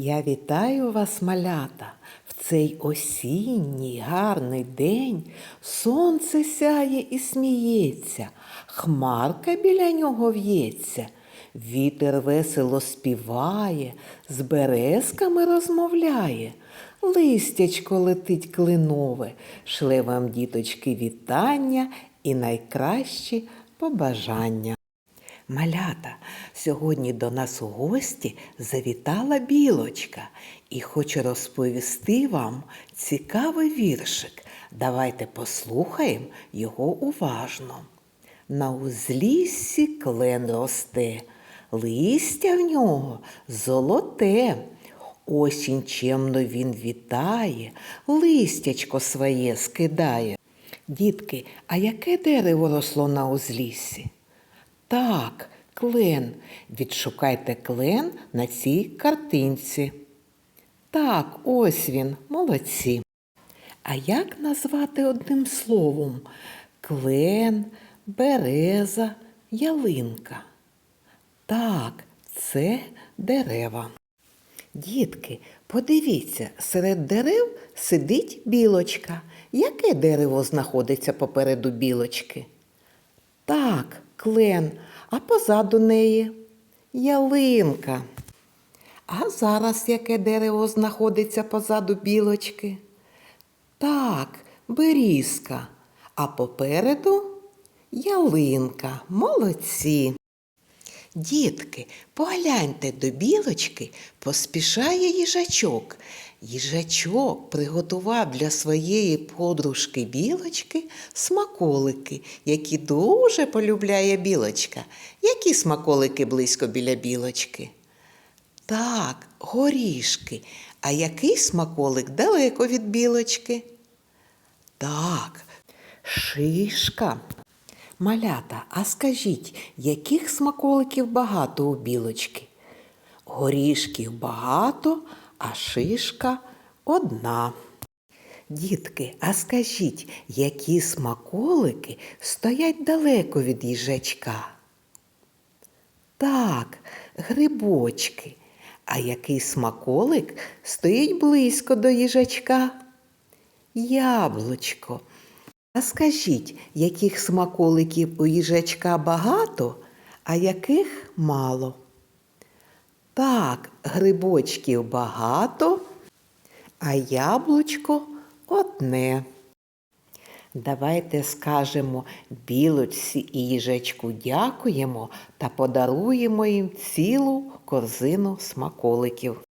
Я вітаю вас, малята, в цей осінній гарний день сонце сяє і сміється, хмарка біля нього в'ється, вітер весело співає, з березками розмовляє, листячко летить клинове, шле вам, діточки, вітання і найкращі побажання. Малята, сьогодні до нас у гості завітала білочка і хочу розповісти вам цікавий віршик. Давайте послухаємо його уважно. На узліссі клен росте, листя в нього золоте. Осінь чемно він вітає, листячко своє скидає. Дітки, а яке дерево росло на узліссі? Так, клен. Відшукайте клен на цій картинці. Так, ось він, молодці. А як назвати одним словом? Клен, береза, ялинка. Так, це дерева. Дітки, подивіться, серед дерев сидить білочка. Яке дерево знаходиться попереду білочки? Так, клен, а позаду неї ялинка. А зараз яке дерево знаходиться позаду білочки? Так, берізка, а попереду ялинка. Молодці. Дітки, погляньте до білочки, поспішає їжачок. Їжачок приготував для своєї подружки білочки смаколики, які дуже полюбляє білочка. Які смаколики близько біля білочки? Так, горішки. А який смаколик далеко від білочки? Так, шишка. Малята, а скажіть, яких смаколиків багато у білочки? Горішків багато, а шишка одна. Дітки, а скажіть, які смаколики стоять далеко від їжачка? Так, грибочки. А який смаколик стоїть близько до їжачка? Яблучко. А скажіть, яких смаколиків у їжачка багато, а яких мало? Так, грибочків багато, а яблучко одне. Давайте скажемо білочці і їжачку дякуємо та подаруємо їм цілу корзину смаколиків.